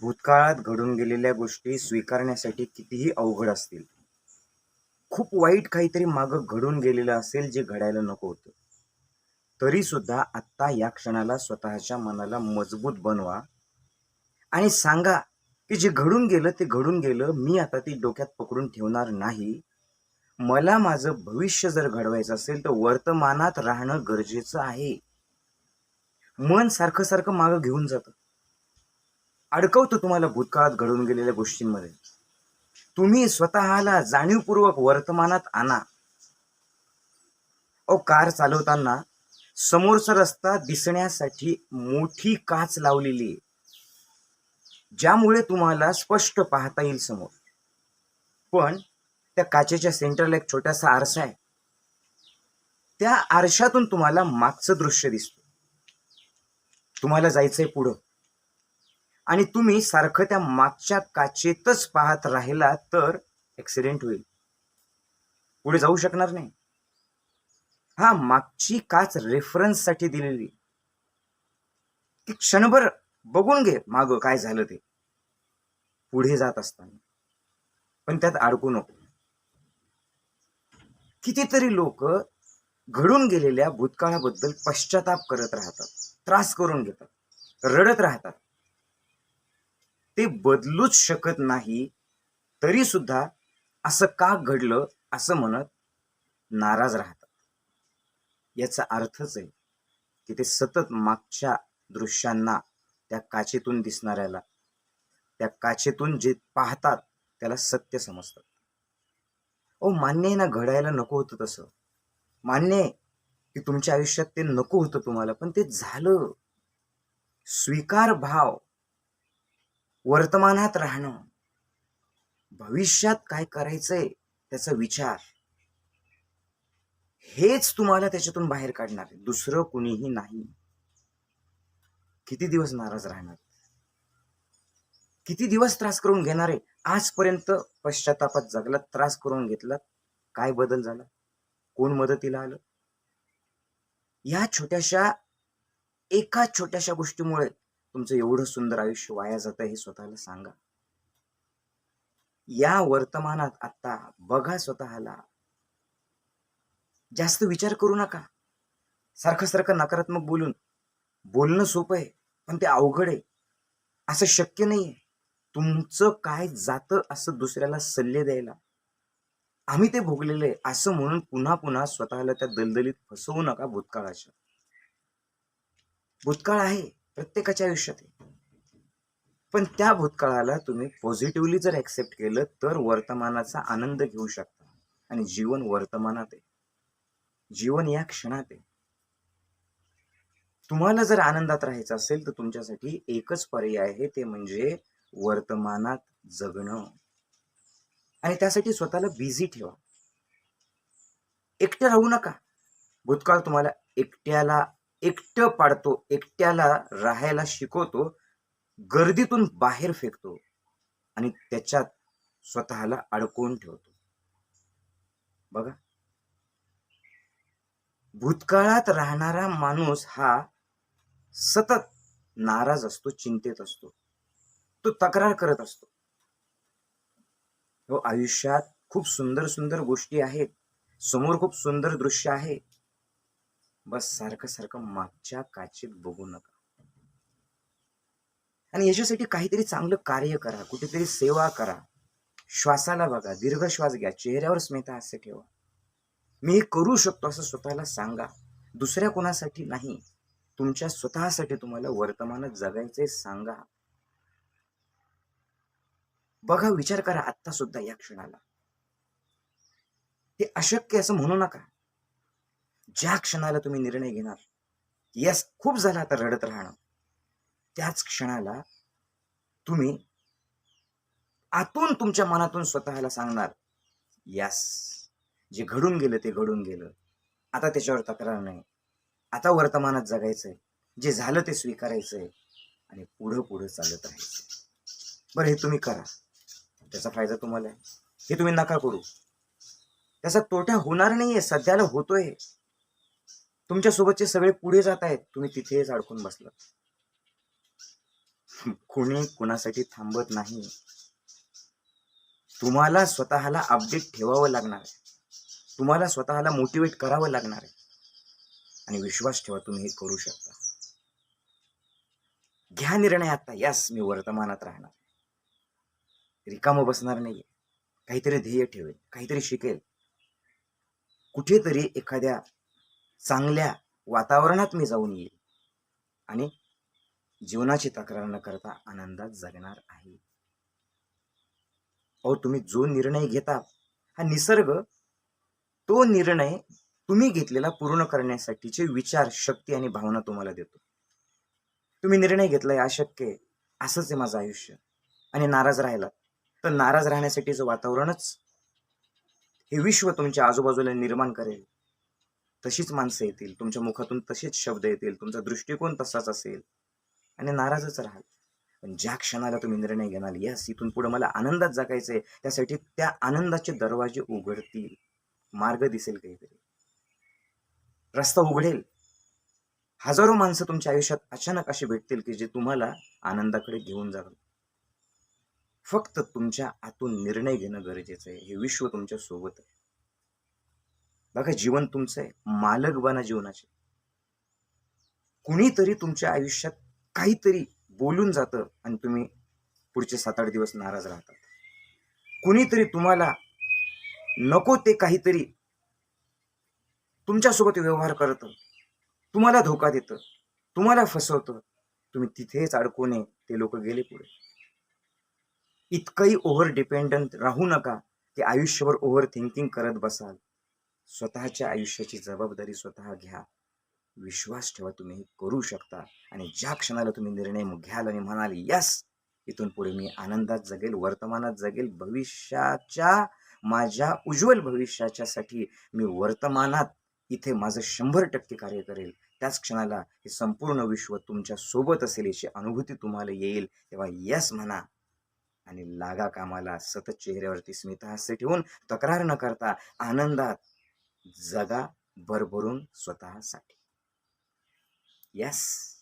भूतकाळात घडून गेलेल्या गोष्टी स्वीकारण्यासाठी कितीही अवघड असतील खूप वाईट काहीतरी मागं घडून गेलेलं असेल जे घडायला नको होतं. तरी सुद्धा आत्ता या क्षणाला स्वतःच्या मनाला मजबूत बनवा आणि सांगा की जे घडून गेलं ते घडून गेलं मी आता ती डोक्यात पकडून ठेवणार नाही. मला माझं भविष्य जर घडवायचं असेल तर वर्तमानात राहणं गरजेचं आहे. मन सारखं सारखं मागं घेऊन जातं. अडकवतो तुम्हाला भूतकाळात घडून गेलेल्या गोष्टींमध्ये. तुम्ही स्वतःला जाणीवपूर्वक वर्तमानात आणा. ओ कार चालवताना समोरचा रस्ता दिसण्यासाठी मोठी काच लावलेली आहे. ज्यामुळे तुम्हाला स्पष्ट पाहता येईल समोर. पण त्या काचेच्या सेंटरला एक छोटासा आरसा आहे. त्या आरशातून तुम्हाला मागचं दृश्य दिसतं. तुम्हाला जायचंय पुढं. आणि तुम्ही सारखं त्या मागच्या काचेतच पाहत राहिला तर ऍक्सिडेंट होईल. पुढे जाऊ शकणार नाही. हा मागची काच रेफरन्ससाठी दिलेली. ती क्षणभर बघून घे माग काय झालं ते. पुढे जात असताना. पण त्यात अडकू नको. कितीतरी लोक घडून गेलेल्या भूतकाळाबद्दल पश्चाताप करत राहतात. त्रास करून घेतात. रडत राहतात. ते बदलूच शकत नाही तरी सुद्धा असं का घडलं असं म्हणत नाराज राहतात. याचा अर्थच आहे की ते सतत मागच्या दृश्यांना त्या काचेतून दिसणाऱ्याला त्या काचेतून जे पाहतात त्याला सत्य समजतात. ओ मान्य आहे ना घडायला नको होतं तसं. मान्य आहे की तुमच्या आयुष्यात ते नको होतं तुम्हाला पण ते झालं. स्वीकार भाव वर्तमानात राहणं. भविष्यात काय करायचंय त्याचा विचार. हेच तुम्हाला त्याच्यातून बाहेर काढणार दुसरं कुणीही नाही. किती दिवस नाराज राहणार? किती दिवस त्रास करून घेणार आहे? आजपर्यंत पश्चातापात जगला त्रास करून घेतला काय बदल झाला? कोण मदतीला आलं? या छोट्याशा एका छोट्याशा गोष्टीमुळे तुमचं एवढं सुंदर आयुष्य वाया जातं हे स्वतःला सांगा. या वर्तमानात आता बघा स्वतःला. जास्त विचार करू नका. सारखं सारखं नकारात्मक बोलून. बोलणं सोपं आहे पण ते अवघड आहे. असं शक्य नाहीये. तुमचं काय जातं असं दुसऱ्याला सल्ले द्यायला. आम्ही ते भोगलेलं आहे. असं म्हणून पुन्हा पुन्हा स्वतःला त्या दलदलीत फसवू नका भूतकाळाच्या भूतकाळ आहे. प्रत्येकाच्या आयुष्यात आहे पण त्या भूतकाळाला तुम्ही पॉझिटिव्हली जर ऍक्सेप्ट केलं तर वर्तमानाचा आनंद घेऊ शकता. आणि जीवन वर्तमानात आहे. जीवन या क्षणात आहे. तुम्हाला जर आनंदात राहायचं असेल तर तुमच्यासाठी एकच पर्याय आहे ते म्हणजे वर्तमानात जगणं. आणि त्यासाठी स्वतःला बिझी ठेवा. एकटे राहू नका. भूतकाळ तुम्हाला एकट्याला एकटं पाडतो एकट्याला राहायला शिकवतो गर्दीतून बाहेर फेकतो आणि त्याच्यात स्वतःला अडकवून ठेवतो. बघा. भूतकाळात राहणारा माणूस हा सतत नाराज असतो चिंतेत असतो. तो तक्रार करत असतो. हो आयुष्यात खूप सुंदर सुंदर गोष्टी आहेत. समोर खूप सुंदर दृश्य आहे. बस सारखं सारखं मागच्या काचेत बघू नका. आणि याच्यासाठी काहीतरी चांगलं कार्य करा कुठेतरी सेवा करा. श्वासाला बघा दीर्घ श्वास घ्या चेहऱ्यावर स्मिता हास्य ठेवा. मी हे करू शकतो असं स्वतःला सांगा दुसऱ्या कोणासाठी नाही. तुमच्या स्वतःसाठी तुम्हाला वर्तमानात जगायचे सांगा. बघा विचार करा आत्ता सुद्धा या क्षणाला. ते अशक्य असं म्हणू नका. ज्या क्षणाला तुम्ही निर्णय घेणार यस खूप झालं आता रडत राहणं. त्याच क्षणाला तुम्ही आतून तुमच्या मनातून स्वतःला सांगणार यस जे घडून गेलं ते घडून गेलं. आता त्याच्यावर तक्रार नाही. आता वर्तमानात जगायचंय. जे झालं ते स्वीकारायचंय. आणि पुढं पुढं चालत राहायचं बरं हे तुम्ही करा. त्याचा फायदा तुम्हाला आहे. हे तुम्ही नका करू. त्याचा तोटा होणार नाहीये. सध्याला होतोय. तुमच्या सोबतचे सगळे पुढे जात आहेत. तुम्ही तिथेच अडकून बसलात. कोणी कुणासाठी थांबत नाही. तुम्हाला स्वतःला अपडेट ठेवावं लागणार आहे. तुम्हाला स्वतःला मोटिवेट करावं लागणार आहे. आणि विश्वास ठेवा तुम्ही हे करू शकता. घ्या निर्णय आता. यास मी वर्तमानात राहणार रिकामं बसणार नाहीये. काहीतरी ध्येय ठेवेल. काहीतरी शिकेल. कुठेतरी एखाद्या चांगल्या वातावरणात मी जाऊन येईल. आणि जीवनाची तक्रार न करता आनंदात जगणार आहे. अहो तुम्ही जो निर्णय घेता हा निसर्ग तो निर्णय तुम्ही घेतलेला पूर्ण करण्यासाठीचे विचार शक्ती आणि भावना तुम्हाला देतो. तुम्ही निर्णय घेतलाय अशक्य आहे असंच आहे माझं आयुष्य. आणि नाराज राहिला तर नाराज राहण्यासाठीचं वातावरणच हे विश्व तुमच्या आजूबाजूला निर्माण करेल तशीच माणसं येतील. तुमच्या मुखातून तसेच शब्द येतील. तुमचा दृष्टिकोन तसाच असेल. आणि नाराजच राहाल. पण ज्या क्षणाला तुम्ही निर्णय घेणार यस इथून पुढे मला आनंदात जगायचंय त्यासाठी त्या आनंदाचे दरवाजे उघडतील. मार्ग दिसेल काहीतरी. रस्ता उघडेल. हजारो माणसं तुमच्या आयुष्यात अचानक अशी भेटतील की जे तुम्हाला आनंदाकडे घेऊन जातील. फक्त तुमच्या आतून निर्णय घेणं गरजेचं आहे. हे विश्व तुमच्यासोबत आहे. बघा जीवन तुमचं आहे. मालक बना जीवनाचे. कुणीतरी तुमच्या आयुष्यात काहीतरी बोलून जातं आणि तुम्ही पुढचे सात आठ दिवस नाराज राहतात. कुणीतरी तुम्हाला नको ते काहीतरी तुमच्यासोबत व्यवहार करतं. तुम्हाला धोका देतं. तुम्हाला फसवतं. तुम्ही तिथेच अडकून ते लोक गेले पुढे. इतकंही ओव्हर डिपेंडंट राहू नका. की आयुष्यभर ओव्हर थिंकिंग करत बसाल. स्वतःच्या आयुष्याची जबाबदारी स्वतः घ्या. विश्वास ठेवा तुम्ही हे करू शकता. आणि ज्या क्षणाला तुम्ही निर्णय घ्याल आणि म्हणाल यस इथून पुढे मी आनंदात जगेल वर्तमानात जगेल भविष्याच्या माझ्या उज्ज्वल भविष्याच्यासाठी मी वर्तमानात इथे माझं शंभर टक्के कार्य करेल. त्याच क्षणाला हे संपूर्ण विश्व तुमच्यासोबत असेल याची अनुभूती तुम्हाला येईल. तेव्हा यस म्हणा. आणि लागा कामाला. सतत चेहऱ्यावरती स्मितहास्य ठेवून तक्रार न करता आनंदात जगा भरभरून स्वतःसाठी. यस